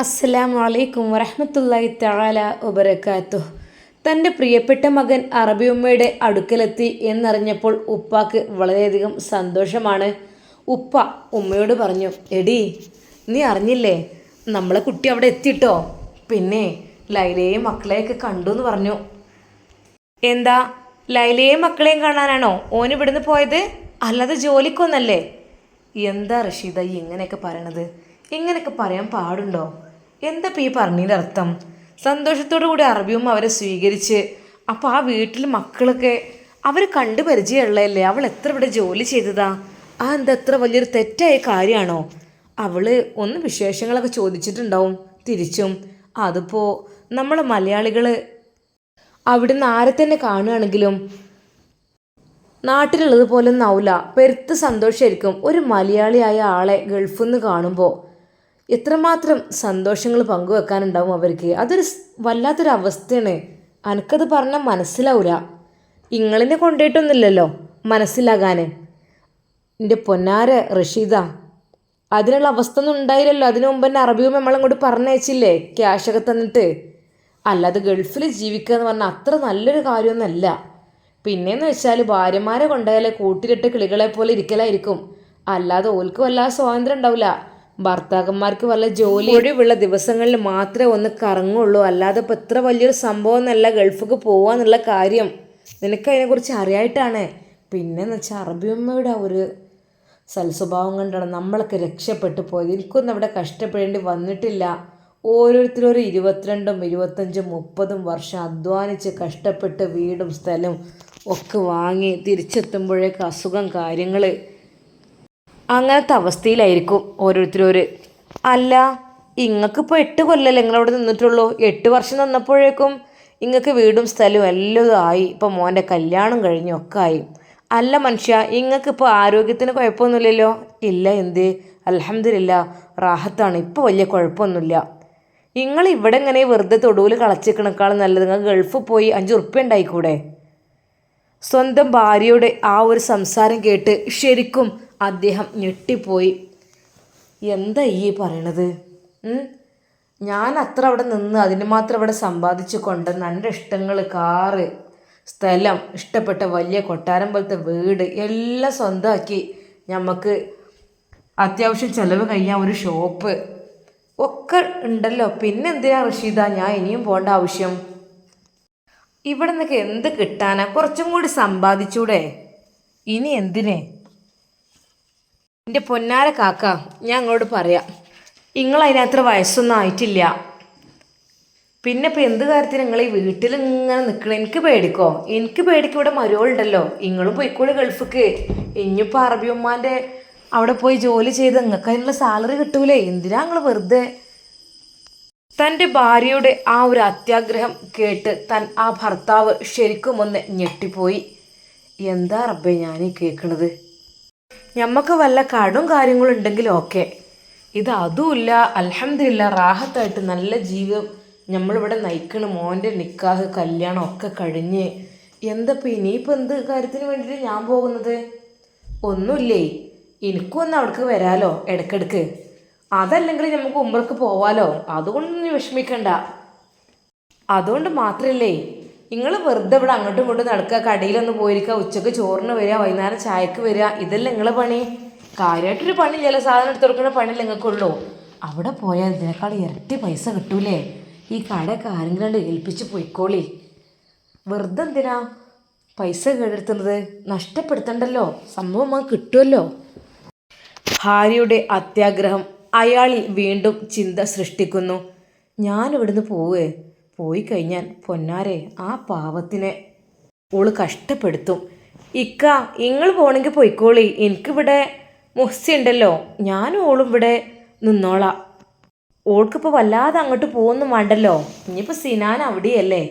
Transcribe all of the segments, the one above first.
അസ്സലാമു അലൈക്കും വറഹ്മത്തുള്ളാഹി തആല വബറകാതുഹു. തന്റെ പ്രിയപ്പെട്ട മകൻ അറബി ഉമ്മയുടെ അടുക്കലെത്തി എന്നറിഞ്ഞപ്പോൾ ഉപ്പാക്ക് വളരെയധികം സന്തോഷമാണ്. ഉപ്പ ഉമ്മയോട് പറഞ്ഞു എടി നീ അറിഞ്ഞില്ലേ നമ്മളെ കുട്ടി അവിടെ എത്തിട്ടോ? പിന്നെ ലൈലയെയും മക്കളെയൊക്കെ കണ്ടു എന്ന് പറഞ്ഞു. എന്താ ലൈലയെയും മക്കളെയും കാണാനാണോ? ഓൻ ഇവിടുന്ന് പോയത്? അല്ലാതെ ജോലിക്കൊന്നല്ലേ? എന്താ റഷീദ ഇങ്ങനെയൊക്കെ പറയണത്? ഇങ്ങനെയൊക്കെ പറയാൻ പാടുണ്ടോ? എന്താ ഈ പറഞ്ഞതിന്റെ അർത്ഥം? സന്തോഷത്തോടു കൂടി അറബിയും അവരെ സ്വീകരിച്ച് അപ്പോൾ ആ വീട്ടിൽ മക്കളൊക്കെ അവർ കണ്ടു പരിചയമുള്ളതല്ലേ? അവൾ എത്ര ഇവിടെ ജോലി ചെയ്തതാ? ആ എന്താ എത്ര വലിയൊരു തെറ്റായ കാര്യമാണോ? അവൾ ഒന്ന് വിശേഷങ്ങളൊക്കെ ചോദിച്ചിട്ടുണ്ടാവും തിരിച്ചും. അതിപ്പോൾ നമ്മൾ മലയാളികൾ അവിടുന്ന് ആരെ തന്നെ കാണുകയാണെങ്കിലും നാട്ടിലുള്ളത് പോലെ ഒന്നും ആവില്ല പെരുത്ത് സന്തോഷമായിരിക്കും ഒരു മലയാളിയായ ആളെ ഗൾഫിൽ നിന്ന് കാണുമ്പോൾ എത്രമാത്രം സന്തോഷങ്ങൾ പങ്കുവെക്കാനുണ്ടാവും അവർക്ക്? അതൊരു വല്ലാത്തൊരു അവസ്ഥയാണ് എനിക്കത് പറഞ്ഞാൽ മനസ്സിലാവില്ല ഇങ്ങളിനെ കൊണ്ടുപോയിട്ടൊന്നുമില്ലല്ലോ മനസ്സിലാകാൻ എന്റെ പൊന്നാര റഷീദ അതിനുള്ള അവസ്ഥ ഒന്നും ഉണ്ടായില്ലല്ലോ. അതിനു മുമ്പ് തന്നെ അറബിയും നമ്മളങ്ങോട്ട് പറഞ്ഞയച്ചില്ലേ? ക്യാഷൊക്കെ തന്നിട്ട്. അല്ലാതെ ഗൾഫിൽ ജീവിക്കുക എന്ന് പറഞ്ഞാൽ അത്ര നല്ലൊരു കാര്യമൊന്നുമല്ല. പിന്നെയെന്ന് വെച്ചാൽ ഭാര്യമാരെ കൊണ്ടുപോയാലേ കൂട്ടിലിട്ട് കിളികളെ പോലെ ഇരിക്കലായിരിക്കും. അല്ലാതെ ഓൽക്ക് വല്ലാതെ സ്വാതന്ത്ര്യം ഉണ്ടാവില്ല ഭർത്താക്കന്മാർക്ക് വല്ല ജോലി ഒഴിവുള്ള ദിവസങ്ങളിൽ മാത്രമേ ഒന്ന് കറങ്ങുള്ളൂ. അല്ലാതെ ഇപ്പം ഇത്ര വലിയൊരു സംഭവം എന്നല്ല ഗൾഫിക്ക് പോവാന്നുള്ള കാര്യം. നിനക്ക് അതിനെക്കുറിച്ച് അറിയായിട്ടാണ്. പിന്നെന്ന് വെച്ചാൽ അറബിയമ്മയുടെ ആ ഒരു സൽസ്വഭാവം കൊണ്ടാണ് നമ്മളൊക്കെ രക്ഷപ്പെട്ടു പോയത്. എനിക്കൊന്നും അവിടെ കഷ്ടപ്പെടേണ്ടി വന്നിട്ടില്ല. ഓരോരുത്തരും ഒരു ഇരുപത്തിരണ്ടും ഇരുപത്തഞ്ചും മുപ്പതും വർഷം അധ്വാനിച്ച് കഷ്ടപ്പെട്ട് വീടും സ്ഥലവും ഒക്കെ വാങ്ങി തിരിച്ചെത്തുമ്പോഴേക്ക് അസുഖം കാര്യങ്ങൾ അങ്ങനത്തെ അവസ്ഥയിലായിരിക്കും ഓരോരുത്തരൊരു. അല്ല ഇങ്ങക്കിപ്പോൾ എട്ട് കൊല്ലല്ലേ നിങ്ങളവിടെ നിന്നിട്ടുള്ളൂ. എട്ട് വർഷം നിന്നപ്പോഴേക്കും ഇങ്ങക്ക് വീടും സ്ഥലവും എല്ലാം ആയി. ഇപ്പോൾ മോന്റെ കല്യാണം കഴിഞ്ഞു ഒക്കെ ആയി. അല്ല മനുഷ്യ ഇങ്ങക്കിപ്പോൾ ആരോഗ്യത്തിന് കുഴപ്പമൊന്നുമില്ലല്ലോ? ഇല്ല എന്ത്? അലഹമില്ല റാഹത്താണ്. ഇപ്പോൾ വലിയ കുഴപ്പമൊന്നുമില്ല. നിങ്ങൾ ഇവിടെ ഇങ്ങനെ വെറുതെ തൊടുവിൽ കളച്ചിക്കണേക്കാളും നല്ലത്? നിങ്ങൾ ഗൾഫ് പോയി അഞ്ച് ഉറുപ്പ്യ ഉണ്ടായിക്കൂടെ? സ്വന്തം ഭാര്യയുടെ ആ ഒരു സംസാരം കേട്ട് ശരിക്കും അദ്ദേഹം ഞെട്ടിപ്പോയി. എന്താ ഈ പറയണത്? ഞാൻ അത്ര അവിടെ നിന്ന് അതിന് മാത്രം അവിടെ സമ്പാദിച്ചു കൊണ്ട് നല്ല ഇഷ്ടങ്ങൾ കാറ് സ്ഥലം ഇഷ്ടപ്പെട്ട വലിയ കൊട്ടാരം പോലത്തെ വീട് എല്ലാം സ്വന്തമാക്കി നമുക്ക് അത്യാവശ്യം ചിലവ് കഴിയാൻ ഒരു ഷോപ്പ് ഒക്കെ ഉണ്ടല്ലോ. പിന്നെ എന്തിനാ റഷീദ ഞാൻ ഇനിയും പോകേണ്ട ആവശ്യം? ഇവിടെ നിന്നൊക്കെ എന്ത് കിട്ടാനാ? കുറച്ചും കൂടി സമ്പാദിച്ചൂടെ. ഇനി എന്തിനെ? എന്റെ പൊന്നാര കാക്ക ഞാൻ അങ്ങോട്ട് പറയാം. നിങ്ങൾ അതിനത്ര വയസ്സൊന്നും ആയിട്ടില്ല. പിന്നെ ഇപ്പം എന്ത് കാര്യത്തിന് നിങ്ങൾ ഈ വീട്ടിൽ ഇങ്ങനെ നിൽക്കണം? എനിക്ക് പേടിക്കോ? എനിക്ക് പേടിക്കും ഇവിടെ മരുവുണ്ടല്ലോ നിങ്ങളും പോയിക്കോളി ഗൾഫിക്ക്. ഇനിയിപ്പോൾ അറബി ഉമ്മാന്റെ അവിടെ പോയി ജോലി ചെയ്ത് നിങ്ങൾക്ക് അതിനുള്ള സാലറി കിട്ടൂലേ? എന്തിനാ നിങ്ങൾ വെറുതെ? തന്റെ ഭാര്യയുടെ ആ ഒരു അത്യാഗ്രഹം കേട്ട് തൻ ആ ഭർത്താവ് ശരിക്കും ഒന്ന് ഞെട്ടിപ്പോയി. എന്താ റബ്ബേ ഞാൻ കേൾക്കണത് ഞമ്മക്ക് വല്ല കടും കാര്യങ്ങളും ഉണ്ടെങ്കിൽ ഓക്കെ. ഇത് അതുമില്ല അലഹമില്ല റാഹത്തായിട്ട് നല്ല ജീവിതം നമ്മളിവിടെ നയിക്കണ. മോന്റെ നിക്കാഹ് കല്യാണം ഒക്കെ കഴിഞ്ഞ്. എന്തപ്പോൾ ഇനിയിപ്പോൾ എന്ത് കാര്യത്തിന് വേണ്ടിയിട്ട് ഞാൻ പോകുന്നത്? ഒന്നുമില്ലേ എനിക്കും ഒന്ന് അവിടേക്ക് വരാലോ ഇടയ്ക്കിടയ്ക്ക്. അതല്ലെങ്കിൽ നമുക്ക് ഉമ്പർക്ക് പോവാലോ. അതുകൊണ്ടൊന്നും വിഷമിക്കണ്ട. അതുകൊണ്ട് മാത്രമല്ലേ നിങ്ങൾ വെറുതെ ഇവിടെ അങ്ങോട്ടും ഇങ്ങോട്ടും നടക്കുക കടയിലൊന്ന് പോയിരിക്കുക ഉച്ചയ്ക്ക് ചോറിന് വരിക വൈകുന്നേരം ചായക്ക് വരിക ഇതല്ലേ നിങ്ങളെ പണി? കാര്യമായിട്ടൊരു പണി ചില സാധനം എടുത്ത് കൊടുക്കുന്ന പണി നിങ്ങൾക്കുള്ളൂ. അവിടെ പോയാൽ ഇതിനേക്കാൾ ഇരട്ടി പൈസ കിട്ടൂലേ? ഈ കടയൊക്കെ ആരെങ്കിലും ഏൽപ്പിച്ച് പോയിക്കോളി. വെറുതെ എന്തിനാ പൈസ കേടെടുത്തുന്നത്? നഷ്ടപ്പെടുത്തണ്ടല്ലോ. സംഭവം അത് കിട്ടുമല്ലോ. ഭാര്യയുടെ അത്യാഗ്രഹം അയാളിൽ വീണ്ടും ചിന്ത സൃഷ്ടിക്കുന്നു. ഞാൻ ഇവിടുന്ന് പോവേ പോയി കഴിഞ്ഞാൽ പൊന്നാരെ ആ പാവത്തിനെ ഓൾ കഷ്ടപ്പെടുത്തും. ഇക്ക നിങ്ങൾ പോണെങ്കിൽ പോയിക്കോളി. എനിക്കിവിടെ മുഹ്സി ഉണ്ടല്ലോ ഞാനും ഓളും ഇവിടെ നിന്നോളാ. ഓൾക്കിപ്പോൾ വല്ലാതെ അങ്ങോട്ട് പോകുന്നും വേണ്ടല്ലോ. ഇനിയിപ്പോൾ സിനാൻ അവിടെയല്ലേ?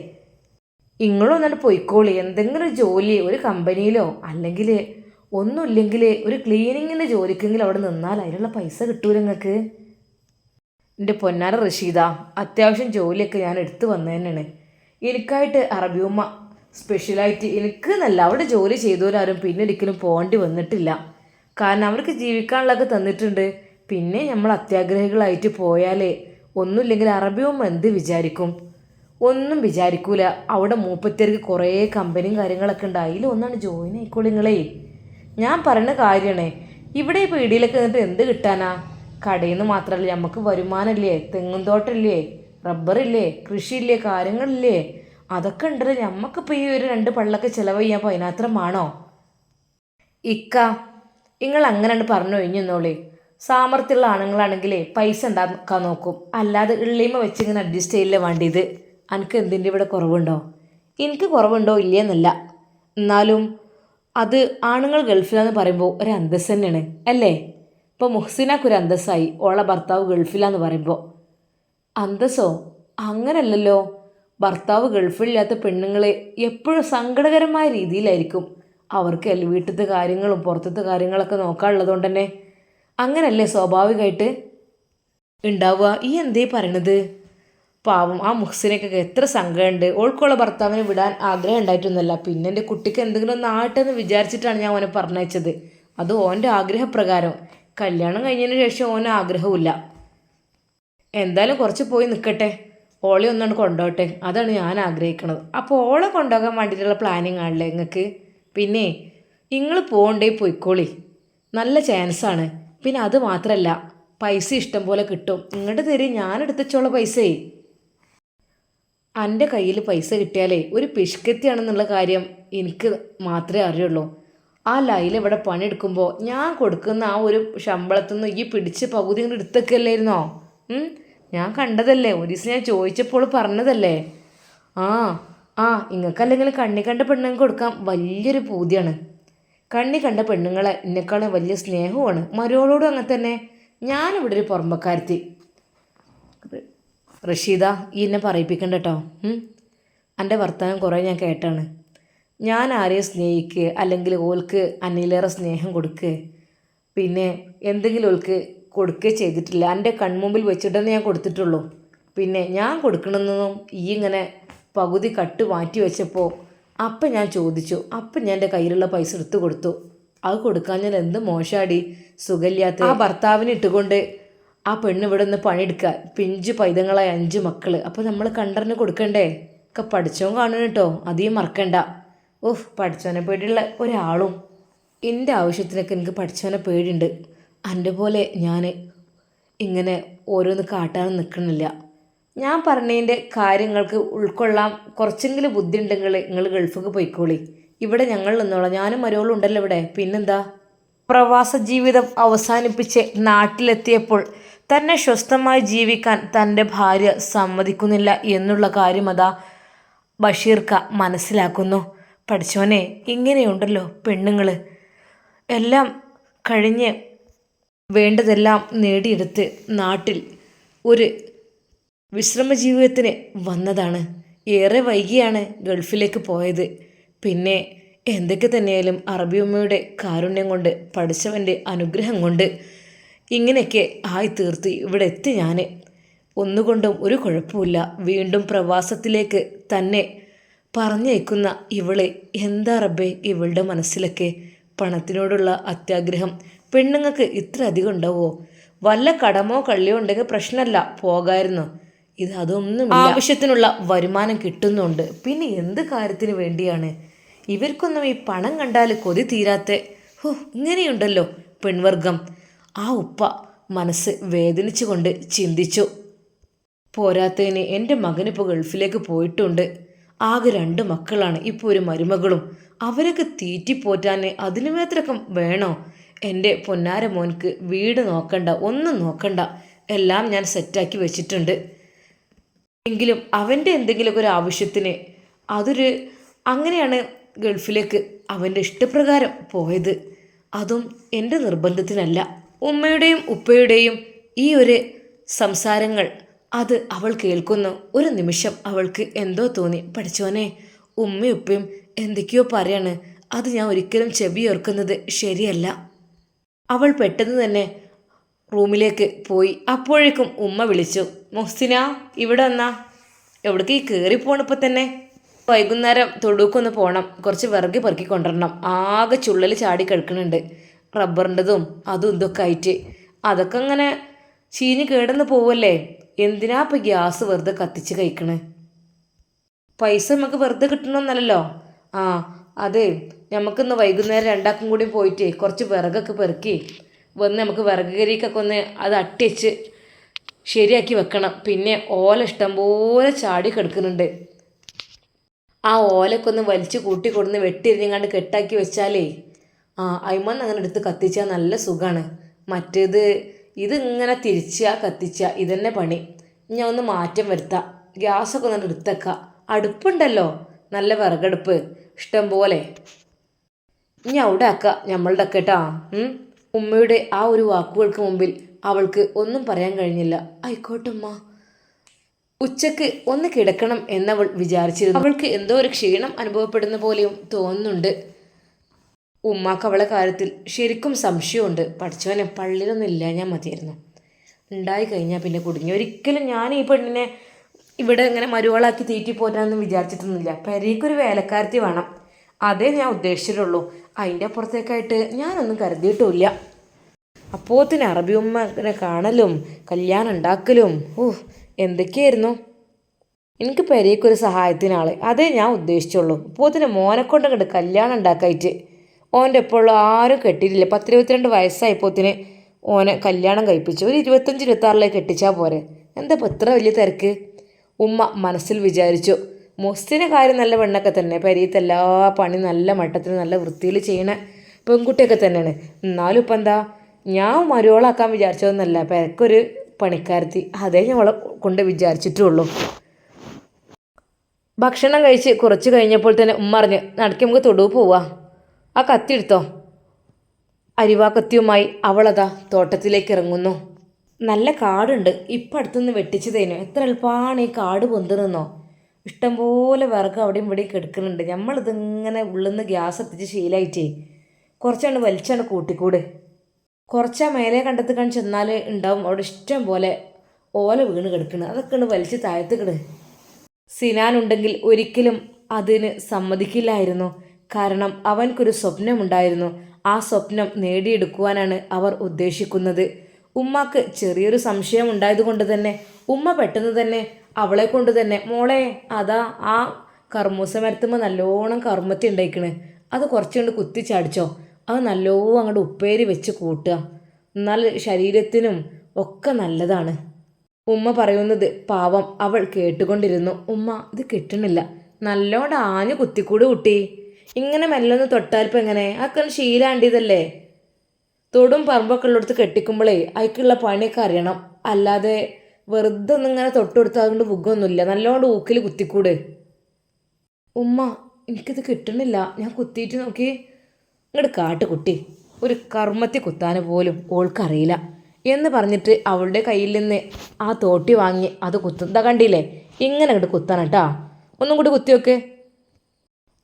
നിങ്ങളും എന്നിട്ട് പോയിക്കോളി. എന്തെങ്കിലും ജോലി ഒരു കമ്പനിയിലോ അല്ലെങ്കിൽ ഒന്നുമില്ലെങ്കിൽ ഒരു ക്ലീനിങ്ങിന്റെ ജോലിക്കെങ്കിലും അവിടെ നിന്നാൽ അതിനുള്ള പൈസ കിട്ടൂല നിങ്ങൾക്ക് എന്റെ പൊന്നാര റഷീദ അത്യാവശ്യം ജോലിയൊക്കെ ഞാൻ എടുത്തു വന്നു തന്നെയാണ് എനിക്കായിട്ട് അറബിയുമ്മ സ്പെഷ്യലായിട്ട് എനിക്ക് നല്ല അവിടെ ജോലി ചെയ്തവരാരും പിന്നെ ഒരിക്കലും പോകേണ്ടി വന്നിട്ടില്ല. കാരണം അവർക്ക് ജീവിക്കാനുള്ളതൊക്കെ തന്നിട്ടുണ്ട്. പിന്നെ നമ്മൾ അത്യാഗ്രഹികളായിട്ട് പോയാലേ ഒന്നുമില്ലെങ്കിൽ അറബിയും എന്ത് വിചാരിക്കും? ഒന്നും വിചാരിക്കൂല. അവിടെ മൂപ്പത്തിയർക്ക് കുറേ കമ്പനിയും കാര്യങ്ങളൊക്കെ ഉണ്ട്. അതിലൊന്നാണ് ജോയിൻ ആയിക്കോളിങ്ങളേ ഞാൻ പറയുന്ന കാര്യമാണേ ഇവിടെ ഈ പീടിയിലൊക്കെ നിന്നിട്ട് എന്ത് കിട്ടാനാ? കടയിൽ നിന്ന് മാത്രമല്ല നമുക്ക് വരുമാനമില്ലേ തെങ്ങും തോട്ടമില്ലേ റബ്ബറില്ലേ കൃഷിയില്ലേ കാര്യങ്ങളില്ലേ അതൊക്കെ ഉണ്ടല്ലോ. ഞമ്മക്കിപ്പോൾ ഈ ഒരു രണ്ട് പള്ളൊക്കെ ചിലവ് ചെയ്യാൻ അതിനാത്രമാണോ ഇക്ക നിങ്ങൾ അങ്ങനെ പറഞ്ഞു കഴിഞ്ഞെന്നോളേ സാമർത്ഥ്യമുള്ള ആണുങ്ങളാണെങ്കിലേ പൈസ ഉണ്ടാക്കാൻ നോക്കും. അല്ലാതെ ഉള്ളിമ വെച്ച് ഇങ്ങനെ അഡ്ജസ്റ്റ് ചെയ്യില്ല വേണ്ടിയത്? എനിക്ക് എന്തിന്റെ ഇവിടെ കുറവുണ്ടോ? എനിക്ക് കുറവുണ്ടോ ഇല്ലയെന്നല്ല എന്നാലും അത് ആണുങ്ങൾ ഗൾഫിലാന്ന് പറയുമ്പോൾ ഒരു അന്തസ് തന്നെയാണ് അല്ലേ? ഇപ്പോൾ മുഹ്സിനക്കൊരു അന്തസ്സായി. ഓളെ ഭർത്താവ് ഗൾഫിലാന്ന് പറയുമ്പോൾ അന്തസ്സോ? അങ്ങനല്ലല്ലോ. ഭർത്താവ് ഗൾഫിലില്ലാത്ത പെണ്ണുങ്ങളെ എപ്പോഴും സങ്കടകരമായ രീതിയിലായിരിക്കും. അവർക്ക് വീട്ടിലത്തെ കാര്യങ്ങളും പുറത്തത്തെ കാര്യങ്ങളൊക്കെ നോക്കാനുള്ളതുകൊണ്ട് തന്നെ അങ്ങനല്ലേ സ്വാഭാവികമായിട്ട് ഉണ്ടാവുക ഈ എന്തേ പറയണത്? പാവം ആ മുഹ്സിനൊക്കെ എത്ര സങ്കടമുണ്ട് ഓൾക്കുള്ള ഭർത്താവിനെ വിടാൻ ആഗ്രഹം ഉണ്ടായിട്ടൊന്നുമല്ല പിന്നെ എന്റെ കുട്ടിക്ക് എന്തെങ്കിലും ഒന്ന് വിചാരിച്ചിട്ടാണ് ഞാൻ അവനെ പറഞ്ഞയച്ചത്. അത് ഓന്റെ ആഗ്രഹപ്രകാരം. കല്യാണം കഴിഞ്ഞതിന് ശേഷം ഓന് ആഗ്രഹമില്ല എന്തായാലും കുറച്ച് പോയി നിൽക്കട്ടെ ഓളെ ഒന്നാണ് കൊണ്ടോട്ടെ. അതാണ് ഞാൻ ആഗ്രഹിക്കുന്നത് അപ്പോൾ ഓളെ കൊണ്ടുപോകാൻ വേണ്ടിയിട്ടുള്ള പ്ലാനിങ് ആണല്ലേ നിങ്ങൾക്ക് പിന്നെ നിങ്ങൾ പോകണ്ടേ പൊയ്ക്കോളി. നല്ല ചാൻസാണ് പിന്നെ അത് മാത്രമല്ല പൈസ ഇഷ്ടം പോലെ കിട്ടും. ഇങ്ങോട്ട് തരും ഞാൻ എടുത്തുവെച്ചോളെ പൈസയെ എന്റെ കയ്യിൽ പൈസ കിട്ടിയാലേ ഒരു പിഷ്കത്തിയാണെന്നുള്ള കാര്യം എനിക്ക് മാത്രമേ അറിയുള്ളൂ. ആ ലൈൽ ഇവിടെ പണിയെടുക്കുമ്പോൾ ഞാൻ കൊടുക്കുന്ന ആ ഒരു ശമ്പളത്തിൽ നിന്ന് ഈ പിടിച്ച് പകുതി ഇങ്ങോട്ട് എടുത്തൊക്കെയല്ലായിരുന്നോ? ഞാൻ കണ്ടതല്ലേ ഒരു ദിവസം ഞാൻ ചോദിച്ചപ്പോൾ പറഞ്ഞതല്ലേ? ആ ആ ഇങ്ങക്കല്ലെങ്കിൽ കണ്ണി കണ്ട പെണ്ണുങ്ങൾക്ക് കൊടുക്കാൻ വലിയൊരു പൂതിയാണ്. കണ്ണി കണ്ട പെണ്ണുങ്ങളെ എന്നെക്കാളും വലിയ സ്നേഹമാണ് മരോളോടും അങ്ങനെ തന്നെ. ഞാനിവിടെ ഒരു പുറമ്പക്കാരത്തി. റഷീദ ഈ എന്നെ പറയിപ്പിക്കണ്ട കേട്ടോ എന്റെ വർത്തമാനം കുറേ ഞാൻ കേട്ടാണ്. ഞാൻ ആരെയും സ്നേഹിക്കുക അല്ലെങ്കിൽ ഓൾക്ക് അന്നിലേറെ സ്നേഹം കൊടുക്കുക പിന്നെ എന്തെങ്കിലും ഓൾക്ക് കൊടുക്കുക ചെയ്തിട്ടില്ല. എന്റെ കൺമുമ്പിൽ വെച്ചിട്ടെന്ന് ഞാൻ കൊടുത്തിട്ടുള്ളൂ. പിന്നെ ഞാൻ കൊടുക്കണമെന്നും ഈ ഇങ്ങനെ പകുതി കട്ട് മാറ്റി വെച്ചപ്പോൾ അപ്പം ഞാൻ ചോദിച്ചു. അപ്പം ഞാൻ എന്റെ കയ്യിലുള്ള പൈസ എടുത്തു കൊടുത്തു. അത് കൊടുക്കാൻ ഞാൻ എന്ത് മോശാടി സുഖമില്ലാത്ത ആ ഭർത്താവിനെ ഇട്ടുകൊണ്ട് ആ പെണ്ണ് ഇവിടെ നിന്ന് പണിയെടുക്കുക. പിഞ്ച് പൈതങ്ങളായ അഞ്ച് മക്കൾ അപ്പോൾ നമ്മൾ കണ്ടറിന് കൊടുക്കണ്ടേ? ഒക്കെ പഠിച്ചോ കാണണം കേട്ടോ. അധികം മറക്കണ്ട. ഓഹ് പഠിച്ചവനെ പേടിയുള്ള ഒരാളും. എന്റെ ആവശ്യത്തിനൊക്കെ എനിക്ക് പഠിച്ചവനെ പേടിയുണ്ട്. എന്റെ പോലെ ഞാൻ ഇങ്ങനെ ഓരോന്ന് കാട്ടാനും നിൽക്കണില്ല ഞാൻ പറഞ്ഞതിന്റെ കാര്യങ്ങൾക്ക് ഉൾക്കൊള്ളാം. കുറച്ചെങ്കിലും ബുദ്ധി ഉണ്ടെങ്കിൽ നിങ്ങൾ ഗൾഫിലേക്ക് പോയിക്കോളി. ഇവിടെ ഞങ്ങൾ നിന്നോളാം. ഞാനും മരോളും ഉണ്ടല്ലോ ഇവിടെ. പിന്നെന്താ? പ്രവാസ ജീവിതം അവസാനിപ്പിച്ച് നാട്ടിലെത്തിയപ്പോൾ തന്നെ സ്വസ്ഥമായി ജീവിക്കാൻ തന്റെ ഭാര്യ സമ്മതിക്കുന്നില്ല എന്നുള്ള കാര്യം അതാ ബഷീർക്ക മനസ്സിലാക്കുന്നു. പഠിച്ചോനെ ഇങ്ങനെയുണ്ടല്ലോ പെണ്ണുങ്ങൾ എല്ലാം കഴിഞ്ഞ് വേണ്ടതെല്ലാം നേടിയെടുത്ത് നാട്ടിൽ ഒരു വിശ്രമ ജീവിതത്തിന് വന്നതാണ്. ഏറെ വൈകിയാണ് ഗൾഫിലേക്ക് പോയത്. പിന്നെ എന്തൊക്കെ തന്നെയായാലും അറബിയമ്മയുടെ കാരുണ്യം കൊണ്ട് പഠിച്ചവന്റെ അനുഗ്രഹം കൊണ്ട് ഇങ്ങനെയൊക്കെ ആയി തീർത്ത് ഇവിടെ എത്തി ഞാൻ ഒന്നുകൊണ്ടും ഒരു കുഴപ്പമില്ല വീണ്ടും പ്രവാസത്തിലേക്ക് തന്നെ പറഞ്ഞയക്കുന്ന ഇവളെ എന്താ റബ്ബേ ഇവളുടെ മനസ്സിലൊക്കെ? പണത്തിനോടുള്ള അത്യാഗ്രഹം. പെണ്ണുങ്ങൾക്ക് ഇത്ര അധികം ഉണ്ടാവുമോ വല്ല കടമോ കള്ളിയോ ഉണ്ടെങ്കിൽ പ്രശ്നമല്ല പോകായിരുന്നു. ഇത് അതൊന്നും ആവശ്യത്തിനുള്ള വരുമാനം കിട്ടുന്നുണ്ട്. പിന്നെ എന്ത് കാര്യത്തിന് വേണ്ടിയാണ്? ഇവർക്കൊന്നും ഈ പണം കണ്ടാൽ കൊതി തീരാത്ത. ഹോ ഇങ്ങനെയുണ്ടല്ലോ പെൺവർഗം. ആ ഉപ്പ മനസ്സ് വേദനിച്ചുകൊണ്ട് ചിന്തിച്ചു. പോരാത്തതിന് എന്റെ മകനിപ്പോൾ ഗൾഫിലേക്ക് പോയിട്ടുണ്ട്. ആകെ രണ്ട് മക്കളാണ്. ഇപ്പോൾ ഒരു മരുമകളും. അവരൊക്കെ തീറ്റിപ്പോറ്റാൻ അതിനു മാത്രമൊക്കെ വേണോ? എന്റെ പൊന്നാര മോൻക്ക് വീട് നോക്കണ്ട ഒന്നും നോക്കണ്ട. എല്ലാം ഞാൻ സെറ്റാക്കി വെച്ചിട്ടുണ്ട്. എങ്കിലും അവന്റെ എന്തെങ്കിലുമൊക്കെ ഒരു ആവശ്യത്തിന് അതൊരു അങ്ങനെയാണ് ഗൾഫിലേക്ക് അവന്റെ ഇഷ്ടപ്രകാരം പോയത്. അതും എന്റെ നിർബന്ധത്തിനല്ല. ഉമ്മയുടെയും ഉപ്പയുടെയും ഈ ഒരു സംസാരങ്ങൾ അത് അവൾ കേൾക്കുന്നു. ഒരു നിമിഷം അവൾക്ക് എന്തോ തോന്നി. പഠിച്ചോനെ ഉമ്മയും ഉപ്പയും എന്തൊക്കെയോ പറയാണ്. അത് ഞാൻ ഒരിക്കലും ചെവി ഓർക്കുന്നത് ശരിയല്ല. അവൾ പെട്ടെന്ന് തന്നെ റൂമിലേക്ക് പോയി. അപ്പോഴേക്കും ഉമ്മ വിളിച്ചു. മുഹ്സിന ഇവിടെ വന്നാ. എവിടേക്ക് ഈ കയറി പോണിപ്പോൾ തന്നെ? വൈകുന്നേരം തൊടുക്കൊന്ന് പോകണം കുറച്ച് വിറകി പെറുക്കി കൊണ്ടുവരണം. ആകെ ചുള്ളൽ ചാടി കിടക്കുന്നുണ്ട്. റബ്ബറിന്റെതും അതും ഇതൊക്കെ ആയിട്ട്. അതൊക്കെ അങ്ങനെ ചീഞ്ഞ് കേടന്ന് പോവല്ലേ? എന്തിനാ ഇപ്പം ഗ്യാസ് വെറുതെ കത്തിച്ച് കഴിക്കണേ? പൈസ നമുക്ക് വെറുതെ കിട്ടണമെന്നല്ലല്ലോ ആ അതെ നമുക്കിന്ന് വൈകുന്നേരം രണ്ടാക്കും കൂടി പോയിട്ട് കുറച്ച് വിറകൊക്കെ പെറുക്കി വന്ന് നമുക്ക് വിറക് കരിക്കൊക്കെ ഒന്ന് അത് അട്ടിച്ച് ശരിയാക്കി വെക്കണം. പിന്നെ ഓല ഇഷ്ടംപോലെ ചാടി കിടക്കുന്നുണ്ട്. ആ ഓലൊക്കെ ഒന്ന് വലിച്ചു കൂട്ടി കൊടുന്ന് വെട്ടിരിഞ്ഞങ്ങാണ്ട് കെട്ടാക്കി വെച്ചാലേ ആ അയിമന്ന് അങ്ങനെ എടുത്ത് കത്തിച്ചാൽ നല്ല സുഖമാണ് മറ്റേത് ഇതിങ്ങനെ തിരിച്ചാ കത്തിച്ച ഇതന്നെ പണി. ഞാൻ ഒന്ന് മാറ്റം വരുത്താം. ഗ്യാസൊക്കെ ഒന്ന് എടുത്തേക്കുക അടുപ്പുണ്ടല്ലോ. നല്ല വിറകടുപ്പ്. ഇഷ്ടം പോലെ. ഇനി അവിടെ ആക്കുക നമ്മളുടെ ഒക്കെ കേട്ടാ ഉമ്മയുടെ ആ ഒരു വാക്കുകൾക്ക് മുമ്പിൽ അവൾക്ക് ഒന്നും പറയാൻ കഴിഞ്ഞില്ല. ആയിക്കോട്ടെ ഉമ്മ. ഉച്ചയ്ക്ക് ഒന്ന് കിടക്കണം എന്നവൾ വിചാരിച്ചിരുന്നു. അവൾക്ക് എന്തോ ഒരു ക്ഷീണം അനുഭവപ്പെടുന്ന പോലെയും തോന്നുന്നുണ്ട്. ഉമ്മാക്ക് അവളെ കാര്യത്തിൽ ശരിക്കും സംശയമുണ്ട്. പഠിച്ചവനെ പള്ളിയിലൊന്നും ഇല്ല ഞാൻ മതിയായിരുന്നു. ഉണ്ടായി കഴിഞ്ഞാൽ പിന്നെ കുടുങ്ങി. ഒരിക്കലും ഞാൻ ഈ പെണ്ണിനെ ഇവിടെ ഇങ്ങനെ മരുവളാക്കി തീറ്റി പോറ്റാനൊന്നും വിചാരിച്ചിട്ടൊന്നുമില്ല. പെരേക്കൊരു വേലക്കാരത്തി വേണം. അതേ ഞാൻ ഉദ്ദേശിച്ചിട്ടുള്ളൂ. അതിന്റെ അപ്പുറത്തേക്കായിട്ട് ഞാനൊന്നും കരുതിയിട്ടുമില്ല. അപ്പോത്തിന് അറബി ഉമ്മനെ കാണലും കല്യാണം ഉണ്ടാക്കലും ഓ എന്തൊക്കെയായിരുന്നു? എനിക്ക് പെരേക്കൊരു സഹായത്തിനാൾ അതേ ഞാൻ ഉദ്ദേശിച്ചുള്ളൂ. അപ്പോത്തിന് മോനെ കൊണ്ട് കല്യാണം ഉണ്ടാക്കായിട്ട് ഓന്റെ എപ്പോഴും ആരും കെട്ടിയിട്ടില്ല. പത്തിരുപത്തിരണ്ട് വയസ്സായപ്പോത്തിന് ഓനെ കല്യാണം കഴിപ്പിച്ചു. ഒരു ഇരുപത്തഞ്ച് ഇരുപത്താറിലേക്ക് കെട്ടിച്ചാൽ പോരെ. എന്താ ഇപ്പോൾ ഇത്ര വലിയ തിരക്ക്? ഉമ്മ മനസ്സിൽ വിചാരിച്ചു മുസ്തിന്റെ കാര്യം നല്ല പെണ്ണൊക്കെ തന്നെ. പരീത്ത് എല്ലാ പണി നല്ല മട്ടത്തിൽ നല്ല വൃത്തിയിൽ ചെയ്യണ പെൺകുട്ടിയൊക്കെ തന്നെയാണ്. എന്നാലും ഇപ്പം എന്താ? ഞാൻ മരുവളാക്കാൻ വിചാരിച്ചതൊന്നല്ല. പെരക്കൊരു പണിക്കാരത്തി. അതേ ഞങ്ങളെ കൊണ്ട് വിചാരിച്ചിട്ടുള്ളൂ. ഭക്ഷണം കഴിച്ച് കുറച്ച് കഴിഞ്ഞപ്പോൾ തന്നെ ഉമ്മ അറിഞ്ഞ് നടക്കി നമുക്ക് തൊടുവ് പോവാ. ആ കത്തിയെടുത്തോ അരിവാക്കത്തിയുമായി അരിവാ കത്തിയുമായി അവളതാ തോട്ടത്തിലേക്ക് ഇറങ്ങുന്നു. നല്ല കാടുണ്ട്. ഇപ്പം അടുത്തുനിന്ന് വെട്ടിച്ചതേനു എത്ര എളുപ്പമാണ് ഈ കാട് പൊന്തുന്നോ ഇഷ്ടംപോലെ വിറക് അവിടെയും ഇവിടെയും കിടക്കുന്നുണ്ട്. നമ്മളിതിങ്ങനെ ഉള്ളിൽ നിന്ന് ഗ്യാസ് എത്തിച്ച് ശീലമായിട്ടേ കുറച്ചാണ് വലിച്ചാണ് കൂട്ടിക്കൂട്. കുറച്ചാ മേലെ കണ്ടെത്തിക്കാൻ കാണി ചെന്നാൽ ഉണ്ടാവും അവിടെ ഇഷ്ടം പോലെ ഓല വീണ് കിടക്കുന്നത് അതൊക്കെയാണ് വലിച്ച് താഴത്തുകിട് സിനാനുണ്ടെങ്കിൽ ഒരിക്കലും അതിന് സമ്മതിക്കില്ലായിരുന്നു. കാരണം അവൻക്കൊരു സ്വപ്നമുണ്ടായിരുന്നു. ആ സ്വപ്നം നേടിയെടുക്കുവാനാണ് അവർ ഉദ്ദേശിക്കുന്നത്. ഉമ്മാക്ക് ചെറിയൊരു സംശയം ഉണ്ടായതുകൊണ്ട് തന്നെ ഉമ്മ പെട്ടെന്ന് തന്നെ അവളെ കൊണ്ട് തന്നെ മോളെ അതാ ആ കർമ്മൂസ മരത്തുമ്പോൾ നല്ലോണം കർമ്മത്തി ഉണ്ടായിക്കണ്. അത് കുറച്ചുകൊണ്ട് കുത്തിച്ചാടിച്ചോ അത് നല്ലോണം അങ്ങോട്ട് ഉപ്പേരി വെച്ച് കൂട്ടുക. എന്നാൽ ശരീരത്തിനും ഒക്കെ നല്ലതാണ്. ഉമ്മ പറയുന്നത് പാവം അവൾ കേട്ടുകൊണ്ടിരുന്നു. ഉമ്മ ഇത് കിട്ടണില്ല. നല്ലോണം ആഞ്ഞു കുത്തിക്കൂട് കുട്ടി. ഇങ്ങനെ മെല്ലൊന്ന് തൊട്ടാലിപ്പോൾ എങ്ങനെ? അതൊക്കെ ശീലാണ്ടിയതല്ലേ? തൊടും പറമ്പൊക്കെ ഉള്ളിടത്ത് കെട്ടിക്കുമ്പോഴേ അതിക്കുള്ള പണിയൊക്കെ അറിയണം. അല്ലാതെ വെറുതെ ഒന്നും ഇങ്ങനെ തൊട്ടുകൊടുത്താൽ അതുകൊണ്ട് ബുഗൊന്നുമില്ല നല്ലോണം ഊക്കിൽ കുത്തിക്കൂട്. ഉമ്മ എനിക്കിത് കിട്ടണില്ല. ഞാൻ കുത്തിയിട്ട് നോക്കി ഇങ്ങോട്ട് കാട്ട് കുട്ടി. ഒരു കർമ്മത്തി കുത്താൻ പോലും ഓൾക്കറിയില്ല. എന്ന് പറഞ്ഞിട്ട് അവളുടെ കയ്യിൽ നിന്ന് ആ തോട്ടി വാങ്ങി അത് കുത്തും. കണ്ടില്ലേ? ഇങ്ങനെ അങ്ങോട്ട് കുത്താനട്ടാ ഒന്നും കൂടി കുത്തി വെക്ക്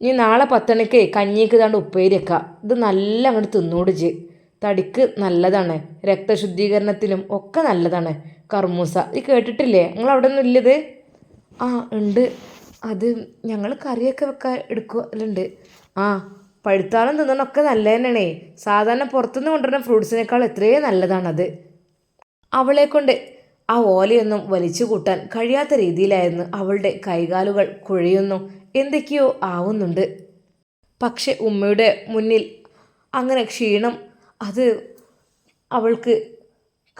ഇനി നാളെ പത്തണിക്ക് കഞ്ഞിക്ക് താണ്ട് ഉപ്പേരി ഇത് നല്ല അങ്ങോട്ട് തിന്നോടിച്ച് തടിക്ക് നല്ലതാണ്. രക്തശുദ്ധീകരണത്തിലും ഒക്കെ നല്ലതാണ്. കർമൂസ. ഈ കേട്ടിട്ടില്ലേ? നിങ്ങൾ അവിടെ ഒന്നും ഇല്ലത് ആ ഉണ്ട്. അത് ഞങ്ങൾ കറിയൊക്കെ വെക്കാൻ എടുക്കലുണ്ട് ആ പഴുത്താളം തിന്നണമൊക്കെ നല്ല തന്നെയാണേ സാധാരണ പുറത്തുനിന്ന് കൊണ്ടുവരുന്ന ഫ്രൂട്ട്സിനേക്കാൾ എത്രയോ നല്ലതാണത്. അവളെ കൊണ്ട് ആ ഓലയൊന്നും വലിച്ചു കൂട്ടാൻ കഴിയാത്ത രീതിയിലായിരുന്നു അവളുടെ കൈകാലുകൾ കുഴയുന്നു. എന്തൊക്കെയോ ആവുന്നുണ്ട്. പക്ഷെ ഉമ്മയുടെ മുന്നിൽ അങ്ങനെ ക്ഷീണം അത് അവൾക്ക്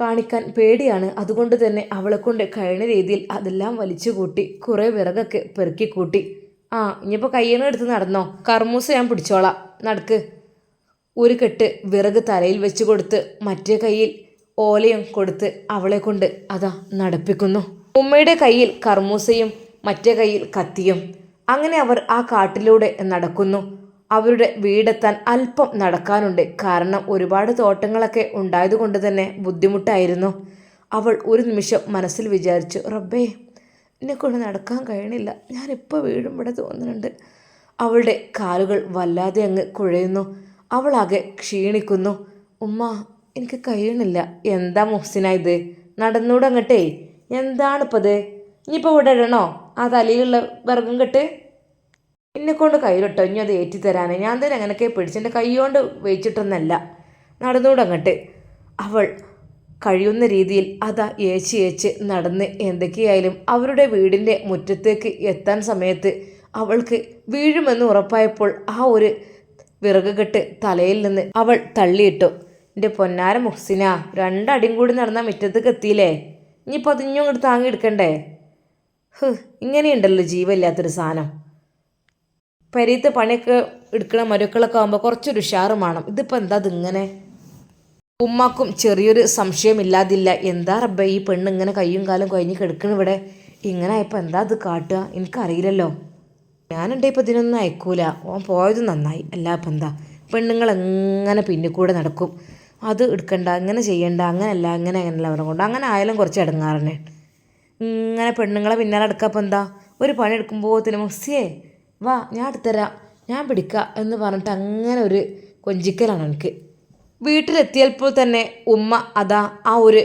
കാണിക്കാൻ പേടിയാണ്. അതുകൊണ്ട് തന്നെ അവളെ കൊണ്ട് കഴിഞ്ഞ രീതിയിൽ അതെല്ലാം വലിച്ചു കൂട്ടി കുറേ വിറകൊക്കെ പെറുക്കിക്കൂട്ടി ആ ഇനിയിപ്പോൾ കയ്യണ എടുത്ത് നടന്നോ? കർമൂസ ഞാൻ പിടിച്ചോളാം. നടക്ക്. ഒരു കെട്ട് വിറക് തലയിൽ വെച്ച് കൊടുത്ത് മറ്റേ കയ്യിൽ ഓലയും കൊടുത്ത് അവളെ കൊണ്ട് അതാ നടപ്പിക്കുന്നു. ഉമ്മയുടെ കയ്യിൽ കർമൂസയും മറ്റേ കയ്യിൽ കത്തിയും. അങ്ങനെ അവർ ആ കാട്ടിലൂടെ നടക്കുന്നു. അവരുടെ വീടെത്താൻ അല്പം നടക്കാനുണ്ട്. കാരണം ഒരുപാട് തോട്ടങ്ങളൊക്കെ ഉണ്ടായതുകൊണ്ട് തന്നെ ബുദ്ധിമുട്ടായിരുന്നു. അവൾ ഒരു നിമിഷം മനസ്സിൽ വിചാരിച്ചു റബ്ബേ എന്നെ കൊണ്ട് നടക്കാൻ കഴിയണില്ല. ഞാനിപ്പോൾ വീഴും ഇവിടെ തോന്നുന്നുണ്ട്. അവളുടെ കാലുകൾ വല്ലാതെ അങ്ങ് കുഴയുന്നു. അവളാകെ ക്ഷീണിക്കുന്നു. ഉമ്മ എനിക്ക് കഴിയണില്ല. എന്താ മുഹ്സിന ഇത്? നടന്നൂടെ അങ്ങട്ടേ. എന്താണിപ്പത്? ഇനിയിപ്പോൾ ഇവിടെ ഇടണോ? ആ തലയിലുള്ള വിറകും കെട്ട്. എന്നെ കൊണ്ട് കയ്യിലിട്ടോ? ഇനി അത് ഏറ്റി തരാനേ. ഞാൻ തന്നെ അങ്ങനെയൊക്കെ പിടിച്ച് എന്റെ കൈ കൊണ്ട് വെച്ചിട്ടൊന്നല്ല നടന്നൂടങ്ങട്ട് അവൾ കഴിയുന്ന രീതിയിൽ അതാ ഏച്ച് ഏച്ച് നടന്ന് എന്തൊക്കെയായാലും അവരുടെ വീടിന്റെ മുറ്റത്തേക്ക് എത്താൻ സമയത്ത് അവൾക്ക് വീഴുമെന്ന് ഉറപ്പായപ്പോൾ ആ ഒരു വിറകുകെട്ട് തലയിൽ നിന്ന് അവൾ തള്ളിയിട്ടു. എന്റെ പൊന്നാര മുഹ്സിന രണ്ടടിയും കൂടി നടന്ന മുറ്റത്തേക്ക് എത്തിയില്ലേ? ഇനിയിപ്പോൾ അതിഞ്ഞും ഇങ്ങോട്ട് താങ്ങി എടുക്കണ്ടേ? ഹ് ഇങ്ങനെയുണ്ടല്ലോ ജീവമില്ലാത്തൊരു സാധനം. പരീത്തെ പണിയൊക്കെ എടുക്കണ മരുക്കളൊക്കെ ആകുമ്പോൾ കുറച്ചൊരു ഉഷാറും വേണം. ഇതിപ്പോൾ എന്താ ഇതിങ്ങനെ ഉമ്മാക്കും ചെറിയൊരു സംശയമില്ലാതില്ല എന്താ റബ്ബേ ഈ പെണ്ണ് ഇങ്ങനെ കയ്യും കാലും കഴിഞ്ഞ് കിടക്കണ ഇവിടെ? ഇങ്ങനെ ആയപ്പോൾ എന്താ അത് കാട്ടുക? എനിക്കറിയില്ലല്ലോ. ഞാനുണ്ടെ ഇപ്പോൾ ഇതിനൊന്നും അയക്കൂല. ഓൻ പോയത് നന്നായി. അല്ല ഇപ്പം എന്താ? പെണ്ണുങ്ങൾ എങ്ങനെ പിന്നിൽ കൂടെ നടക്കും? അത് എടുക്കണ്ട അങ്ങനെ ചെയ്യണ്ട അങ്ങനെയല്ല അങ്ങനെ അങ്ങനെയല്ല അവരെ കൊണ്ട്. അങ്ങനെ ആയാലും കുറച്ച് ഇടങ്ങാറന്നെ ഇങ്ങനെ പെണ്ണുങ്ങളെ പിന്നാലെ എടുക്കപ്പോൾ എന്താ? ഒരു പണി എടുക്കുമ്പോൾ മുസ്സിയേ വാ ഞാൻ എടുത്തരാം ഞാൻ പിടിക്കാം എന്ന് പറഞ്ഞിട്ട് അങ്ങനെ ഒരു കൊഞ്ചിക്കലാണ് എനിക്ക്. വീട്ടിലെത്തിയപ്പോൾ തന്നെ ഉമ്മ അതാ ആ ഒരു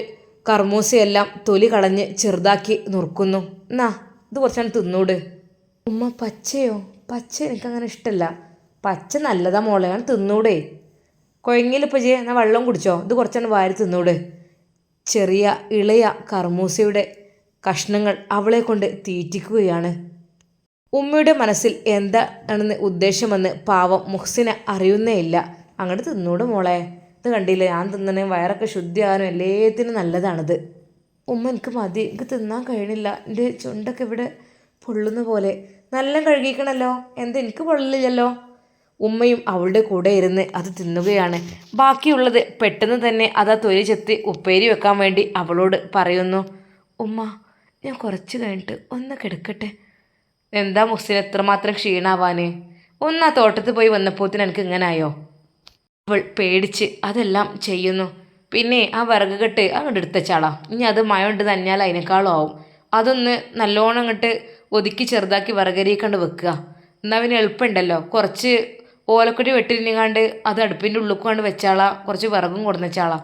കർമൂസയെല്ലാം തൊലി കളഞ്ഞ് ചെറുതാക്കി നുറുക്കുന്നു. എന്നാ ഇത് കുറച്ചാണ് തിന്നൂട്. ഉമ്മ പച്ചയോ? പച്ച എനിക്കങ്ങനെ ഇഷ്ടമല്ല പച്ച നല്ലതാ മോളെ ഞാൻ തിന്നൂടെ. കുഴങ്ങിയിലിപ്പോൾ ചെയ്യേ എന്നാൽ വെള്ളം കുടിച്ചോ? ഇത് കുറച്ചാണ് വാരി തിന്നൂടെ. ചെറിയ ഇളയ കർമൂസയുടെ കഷ്ണങ്ങൾ അവളെ കൊണ്ട് തീറ്റിക്കുകയാണ്. ഉമ്മയുടെ മനസ്സിൽ എന്താണെന്ന് ഉദ്ദേശമെന്ന് പാവം മുഹ്സിനെ അറിയുന്നേയില്ല അങ്ങോട്ട് തിന്നൂട് മോളെ. ഇത് കണ്ടില്ല? ഞാൻ തിന്നണേ വയറൊക്കെ ശുദ്ധിയാകാനും എല്ലാത്തിനും നല്ലതാണിത്. ഉമ്മ എനിക്ക് മതി. എനിക്ക് തിന്നാൻ കഴിയണില്ല. എന്റെ ചുണ്ടൊക്കെ ഇവിടെ പൊള്ളുന്ന പോലെ. നല്ല കഴുകിക്കണല്ലോ. എന്താ? എനിക്ക് പൊള്ളില്ലല്ലോ ഉമ്മയും അവളുടെ കൂടെ ഇരുന്ന് അത് തിന്നുകയാണ്. ബാക്കിയുള്ളത് പെട്ടെന്ന് തന്നെ അത് ആ തൊലി ചെത്തി ഉപ്പേരി വെക്കാൻ വേണ്ടി അവളോട് പറയുന്നു ഉമ്മ ഞാൻ കുറച്ച് കഴിഞ്ഞിട്ട് ഒന്ന് കിടക്കട്ടെ. എന്താ മുസ്ലിം എത്രമാത്രം ക്ഷീണാവാന്? ഒന്ന് ആ തോട്ടത്തിൽ പോയി വന്നപ്പോത്തിന് എനിക്ക് ഇങ്ങനായോ അവൾ പേടിച്ച് അതെല്ലാം ചെയ്യുന്നു. പിന്നെ ആ വിറക് കെട്ട് അങ്ങോട്ട് എടുത്തച്ചാളാ. ഇനി അത് മഴ കൊണ്ട് തന്നെയാൽ അതിനേക്കാളും ആവും. അതൊന്ന് നല്ലോണം അങ്ങോട്ട് ഒതുക്കി ചെറുതാക്കി വിറകരിക്കണ്ട് വെക്കുക. എന്നാൽ പിന്നെ എളുപ്പമുണ്ടല്ലോ. കുറച്ച് ഓലക്കൊടി വെട്ടിരിഞ്ഞാണ്ട് അത് അടുപ്പിന്റെ ഉള്ളിൽ കൊണ്ട് വെച്ചാളാ കുറച്ച് വിറകും കൊടുന്നച്ചാളാ.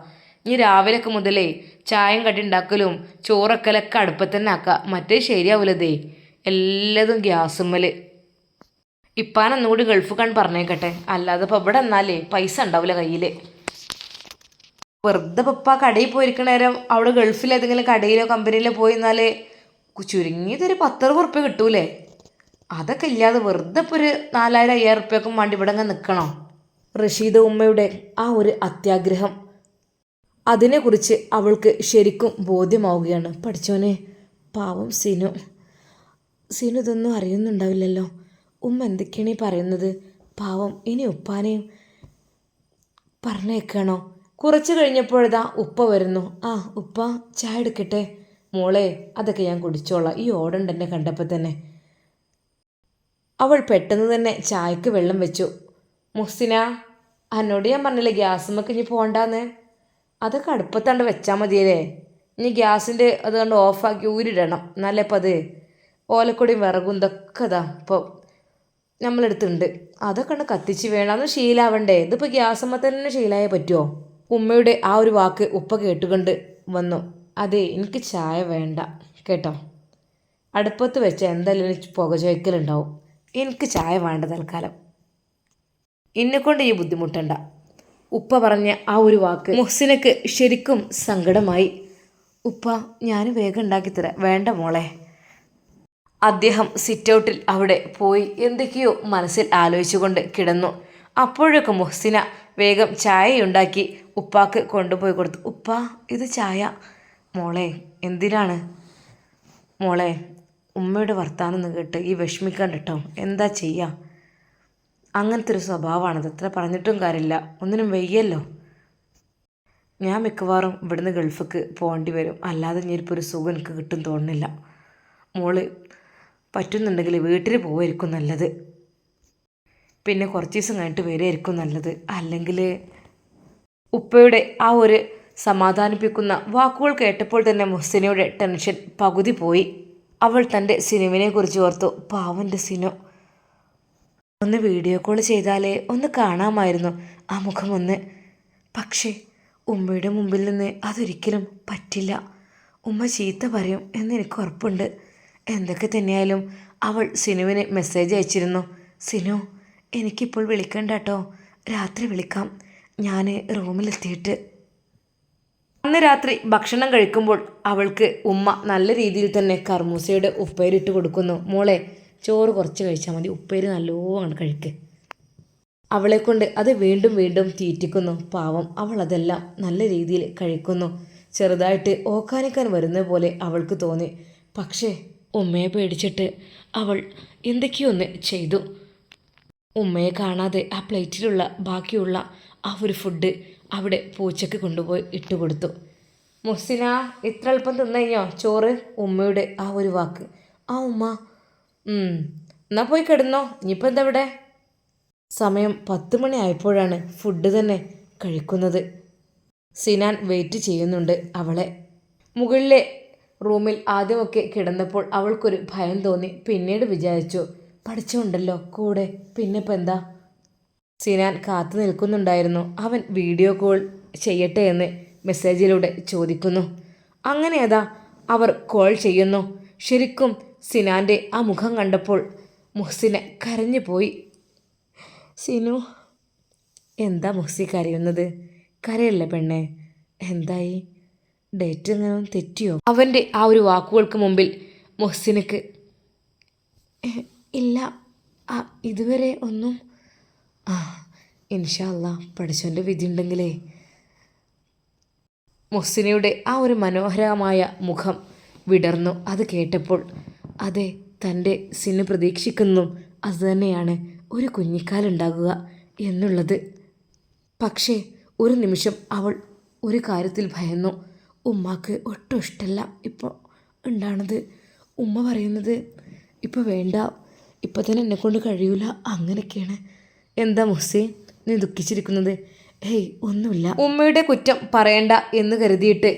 ഇനി രാവിലെയൊക്കെ മുതലേ ചായം കടി ഉണ്ടാക്കലും ചോറക്കലൊക്കെ അടുപ്പത്ത് തന്നെ ആക്കുക മറ്റേ ശരിയാവൂലതേ. എല്ലാതും ഗ്യാസുമ്മൽ ഇപ്പാൻ ഒന്നുകൂടി ഗൾഫ് കണ്ട് പറഞ്ഞേക്കട്ടെ. അല്ലാതെ ഇപ്പോൾ ഇവിടെ എന്നാലേ പൈസ ഉണ്ടാവില്ല കയ്യിൽ വെറുതെ പപ്പ കടയിൽ പോയിരിക്കണ നേരം അവിടെ ഗൾഫിൽ ഏതെങ്കിലും കടയിലോ കമ്പനിയിലോ പോയി എന്നാൽ ചുരുങ്ങിയതൊരു പത്തറുപത് ഉറുപ്പ്യ കിട്ടൂലേ? അതൊക്കെ ഇല്ലാതെ വെറുതെ ഇപ്പോൾ ഒരു നാലായിരം അയ്യായിരം ഉറുപ്പ്യക്കും വേണ്ടി ഇവിടെ അങ്ങ് നിൽക്കണോ റഷീദ ഉമ്മയുടെ ആ ഒരു അത്യാഗ്രഹം. അതിനെക്കുറിച്ച് അവൾക്ക് ശരിക്കും ബോധ്യമാവുകയാണ്. പഠിച്ചോനെ പാവം സിനു. സിനു ഇതൊന്നും അറിയുന്നുണ്ടാവില്ലല്ലോ. ഉമ്മ എന്തൊക്കെയാണ് ഈ പറയുന്നത്? പാവം. ഇനി ഉപ്പാനെയും പറഞ്ഞേക്കണോ? കുറച്ച് കഴിഞ്ഞപ്പോഴതാ ഉപ്പ വരുന്നു. ആ ഉപ്പ ചായ എടുക്കട്ടെ? മോളെ അതൊക്കെ ഞാൻ കുടിച്ചോളാം. ഈ ഓടണ്ടെന്നെ കണ്ടപ്പോൾ തന്നെ. അവൾ പെട്ടെന്ന് തന്നെ ചായക്ക് വെള്ളം വെച്ചു. മുഹ്സിന എന്നോട് ഞാൻ പറഞ്ഞില്ലേ ഗ്യാസുമ്മക്ക് ഇനി പോകണ്ടെന്ന് അതൊക്കെ അടുപ്പത്താണ്ട് വെച്ചാൽ മതിയല്ലേ? ഇനി ഗ്യാസിന്റെ അത് കണ്ട് ഓഫാക്കി ഊരിടണം. എന്നാലേ അപ്പം അത് ഓലക്കൊടിയും വിറകും ഇതൊക്കെ അതാ ഇപ്പോൾ നമ്മളെടുത്തുണ്ട്. അതൊക്കെ ഉണ്ട് കത്തിച്ച് വേണം. അതൊന്നും ശീലാവണ്ടേ? ഇതിപ്പോൾ ഗ്യാസമ്മ തന്നെ ശീലായേ പറ്റുമോ ഉമ്മയുടെ ആ ഒരു വാക്ക് ഉപ്പ കേട്ടുകൊണ്ട് വന്നു. അതെ എനിക്ക് ചായ വേണ്ട. കേട്ടോ. അടുപ്പത്ത് വെച്ച എന്തായാലും പുക ചോയ്ക്കലുണ്ടാവും. എനിക്ക് ചായ വേണ്ട തൽക്കാലം. എന്നെക്കൊണ്ട് ഈ ബുദ്ധിമുട്ടണ്ട. ഉപ്പ പറഞ്ഞ ആ ഒരു വാക്ക് മുഹ്സിനക്ക് ശരിക്കും സങ്കടമായി. ഉപ്പ ഞാൻ വേഗം ഉണ്ടാക്കിത്തരാം വേണ്ട മോളെ. അദ്ദേഹം സിറ്റൗട്ടിൽ അവിടെ പോയി എന്തൊക്കെയോ മനസ്സിൽ ആലോചിച്ചുകൊണ്ട് കിടന്നു. അപ്പോഴൊക്കെ മുഹ്സിന വേഗം ചായയുണ്ടാക്കി ഉപ്പാക്ക് കൊണ്ടുപോയി കൊടുത്തു. ഉപ്പ ഇത് ചായ. മോളെ എന്തിനാണ്? മോളെ ഉമ്മയുടെ വർത്താനം കേട്ട് ഈ വിഷമിക്കാണ്ട് കേട്ടോ എന്താ ചെയ്യുക അങ്ങനത്തെ ഒരു സ്വഭാവമാണത്. എത്ര പറഞ്ഞിട്ടും കാര്യമില്ല. ഒന്നിനും വയ്യല്ലോ. ഞാൻ മിക്കവാറും ഇവിടുന്ന് ഗൾഫിക്ക് പോകേണ്ടി വരും. അല്ലാതെ ഇനിയിപ്പോൾ ഒരു സുഖം എനിക്ക് കിട്ടും തോന്നുന്നില്ല. മോൾ പറ്റുന്നുണ്ടെങ്കിൽ വീട്ടിൽ പോവായിരിക്കും നല്ലത്. പിന്നെ കുറച്ച് ദിവസം കഴിഞ്ഞിട്ട് വരികയായിരിക്കും നല്ലത്. അല്ലെങ്കിൽ ഉപ്പയുടെ ആ ഒരു സമാധാനിപ്പിക്കുന്ന വാക്കുകൾ കേട്ടപ്പോൾ തന്നെ മുസ്സിനയുടെ ടെൻഷൻ പകുതി പോയി. അവൾ തന്റെ സിനിമിനെ കുറിച്ച് ഓർത്തു. പാവന്റെ സിനു. ഒന്ന് വീഡിയോ കോൾ ചെയ്താലേ ഒന്ന് കാണാമായിരുന്നു ആ മുഖം ഒന്ന്. പക്ഷേ ഉമ്മയുടെ മുമ്പിൽ നിന്ന് അതൊരിക്കലും പറ്റില്ല. ഉമ്മ ചീത്ത പറയും എന്ന് എനിക്ക് ഉറപ്പുണ്ട്. എന്തൊക്കെ തന്നെയായാലും അവൾ സിനുവിന് മെസ്സേജ് അയച്ചിരുന്നു. സിനു എനിക്കിപ്പോൾ വിളിക്കണ്ട കേട്ടോ രാത്രി വിളിക്കാം. ഞാൻ റൂമിലെത്തിയിട്ട്. അന്ന് രാത്രി ഭക്ഷണം കഴിക്കുമ്പോൾ അവൾക്ക് ഉമ്മ നല്ല രീതിയിൽ തന്നെ കർമൂസയുടെ ഉപ്പേരിട്ട് കൊടുക്കുന്നു. മോളെ ചോറ് കുറച്ച് കഴിച്ചാൽ മതി. ഉപ്പേരി നല്ലോണം കഴിക്ക്. അവളെ കൊണ്ട് അത് വീണ്ടും വീണ്ടും തീറ്റിക്കുന്നു. പാവം അവൾ അതെല്ലാം നല്ല രീതിയിൽ കഴിക്കുന്നു. ചെറുതായിട്ട് ഓക്കാനിക്കാൻ വരുന്ന പോലെ അവൾക്ക് തോന്നി. പക്ഷേ ഉമ്മയെ പേടിച്ചിട്ട് അവൾ എന്തൊക്കെയൊന്ന് ചെയ്തു. ഉമ്മയെ കാണാതെ ആ പ്ലേറ്റിലുള്ള ബാക്കിയുള്ള ആ ഒരു ഫുഡ് അവിടെ പൂച്ചയ്ക്ക് കൊണ്ടുപോയി ഇട്ടുകൊടുത്തു മുഹ്സിന ഇത്ര അല്പം തിന്നയ്യോ ചോറ്? ഉമ്മയുടെ ആ ഒരു വാക്ക്. ആ ഉമ്മ. എന്നാ പോയി കിടന്നോ. ഇനിയിപ്പോൾ എന്താ ഇവിടെ സമയം പത്ത് മണി ആയപ്പോഴാണ് ഫുഡ് തന്നെ കഴിക്കുന്നത്. സിനാൻ വെയിറ്റ് ചെയ്യുന്നുണ്ട് അവളെ. മുകളിലെ റൂമിൽ ആദ്യമൊക്കെ കിടന്നപ്പോൾ അവൾക്കൊരു ഭയം തോന്നി. പിന്നീട് വിചാരിച്ചു പഠിച്ചുണ്ടല്ലോ കൂടെ. പിന്നെ ഇപ്പം എന്താ? സിനാൻ കാത്തു നിൽക്കുന്നുണ്ടായിരുന്നു. അവൻ വീഡിയോ കോൾ ചെയ്യട്ടെ എന്ന് മെസ്സേജിലൂടെ ചോദിക്കുന്നു. അങ്ങനെ അതാ അവർ കോൾ ചെയ്യുന്നു. ശരിക്കും സിനാന്റെ ആ മുഖം കണ്ടപ്പോൾ മുഹ്സിനെ കരഞ്ഞു പോയി. സിനു എന്താ മുഹ്സി കരയുന്നത്? കരയല്ലേ പെണ്ണെ? എന്തായി? ഡേറ്റ് എങ്ങനെ? തെറ്റിയോ? അവന്റെ ആ ഒരു വാക്കുകൾക്ക് മുമ്പിൽ മുഹ്സിനക്ക് ഇല്ല. ഇതുവരെ ഒന്നും ആ ഇൻഷല്ല പഠിച്ചവന്റെ വിധി ഉണ്ടെങ്കിലേ മുഹ്സിനയുടെ ആ ഒരു മനോഹരമായ മുഖം വിടർന്നു. അത് കേട്ടപ്പോൾ അതെ തന്റെ സിന് പ്രതീക്ഷിക്കുന്നതും അതുതന്നെയാണ് ഒരു കുഞ്ഞിക്കാലുണ്ടാകുക എന്നുള്ളത്. പക്ഷേ ഒരു നിമിഷം അവൾ ഒരു കാര്യത്തിൽ ഭയന്നു. ഉമ്മാക്ക് ഒട്ടും ഇഷ്ടമല്ല ഇപ്പോൾ ഉണ്ടാണത്. ഉമ്മ പറയുന്നത് ഇപ്പോൾ വേണ്ട ഇപ്പോൾ തന്നെ എന്നെക്കൊണ്ട് കഴിയൂല അങ്ങനെയൊക്കെയാണ്. എന്താ മുസി നീ ദുഃഖിച്ചിരിക്കുന്നത്. ഹേയ് ഒന്നുമില്ല. ഉമ്മയുടെ കുറ്റം പറയണ്ട എന്ന് കരുതിയിട്ട്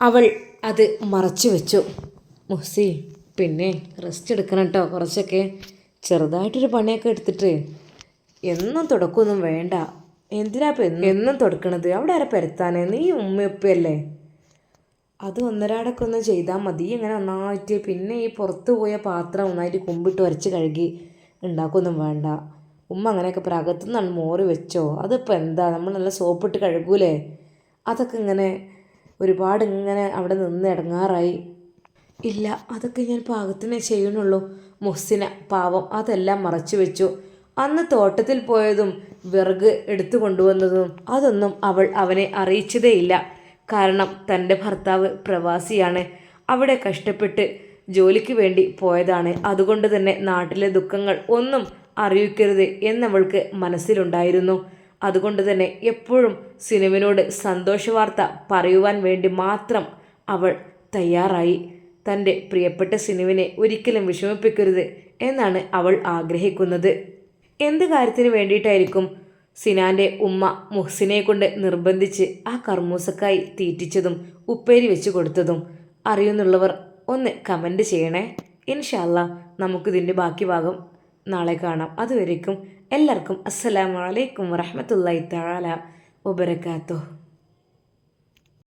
അവൾ അത് മറച്ചു വെച്ചു. മുസി പിന്നെ റെസ്റ്റ് എടുക്കണം കേട്ടോ കുറച്ചൊക്കെ ചെറുതായിട്ടൊരു പണിയൊക്കെ എടുത്തിട്ട് എന്നും തുടക്കമൊന്നും വേണ്ട. എന്തിനാ എന്നും തുടക്കണത്? അവിടെ ആരെ പരത്താനേ? നീ ഉമ്മയപ്പല്ലേ അത് ഒന്നരാടൊക്കെ ഒന്ന് ചെയ്താൽ മതി. ഇങ്ങനെ ഒന്നായിട്ട് പിന്നെ ഈ പുറത്ത് പോയ പാത്രം ഒന്നായിട്ട് കുമ്പിട്ട് വരച്ച് കഴുകി ഉണ്ടാക്കൊന്നും വേണ്ട. ഉമ്മ അങ്ങനെയൊക്കെ പറ അകത്തുനിന്നാണ് മോറ് വെച്ചോ? അതിപ്പോൾ എന്താ? നമ്മൾ നല്ല സോപ്പിട്ട് കഴുകൂലേ? അതൊക്കെ ഇങ്ങനെ ഒരുപാട് ഇങ്ങനെ അവിടെ നിന്ന് ഇടങ്ങാറായി. ഇല്ല അതൊക്കെ ഞാൻ പാകത്തിനെ ചെയ്യണുള്ളൂ മുഹ്സിന പാവം അതെല്ലാം മറച്ചു വെച്ചു. അന്ന് തോട്ടത്തിൽ പോയതും വിറക് എടുത്തു കൊണ്ടുവന്നതും അതൊന്നും അവൾ അവനെ അറിയിച്ചതേയില്ല കാരണം തന്റെ ഭർത്താവ് പ്രവാസിയാണ്. അവിടെ കഷ്ടപ്പെട്ട് ജോലിക്ക് വേണ്ടി പോയതാണ്. അതുകൊണ്ട് തന്നെ നാട്ടിലെ ദുഃഖങ്ങൾ ഒന്നും അറിയിക്കരുത് എന്നവൾക്ക് മനസ്സിലുണ്ടായിരുന്നു. അതുകൊണ്ട് തന്നെ എപ്പോഴും സിനുവിനോട് സന്തോഷവാർത്ത പറയുവാൻ വേണ്ടി മാത്രം അവൾ തയ്യാറായി. തന്റെ പ്രിയപ്പെട്ട സിനുവിനെ ഒരിക്കലും വിഷമിപ്പിക്കരുത് എന്നാണ് അവൾ ആഗ്രഹിക്കുന്നത്. എന്ത് കാര്യത്തിന് വേണ്ടിയിട്ടായിരിക്കും സിനാന്റെ ഉമ്മ മുഹ്സിനെ കൊണ്ട് നിർബന്ധിച്ച് ആ കർമൂസക്കായി തീറ്റിച്ചതും ഉപ്പേരി വെച്ച് കൊടുത്തതും? അറിയുന്നുള്ളവർ ഒന്ന് കമന്റ് ചെയ്യണേ. ഇൻഷാല്ല നമുക്കിതിന്റെ ബാക്കി ഭാഗം നാളെ കാണാം. അതുവരേക്കും എല്ലാവർക്കും അസ്സലാമു അലൈക്കും വറഹമത്തല്ലായി തആല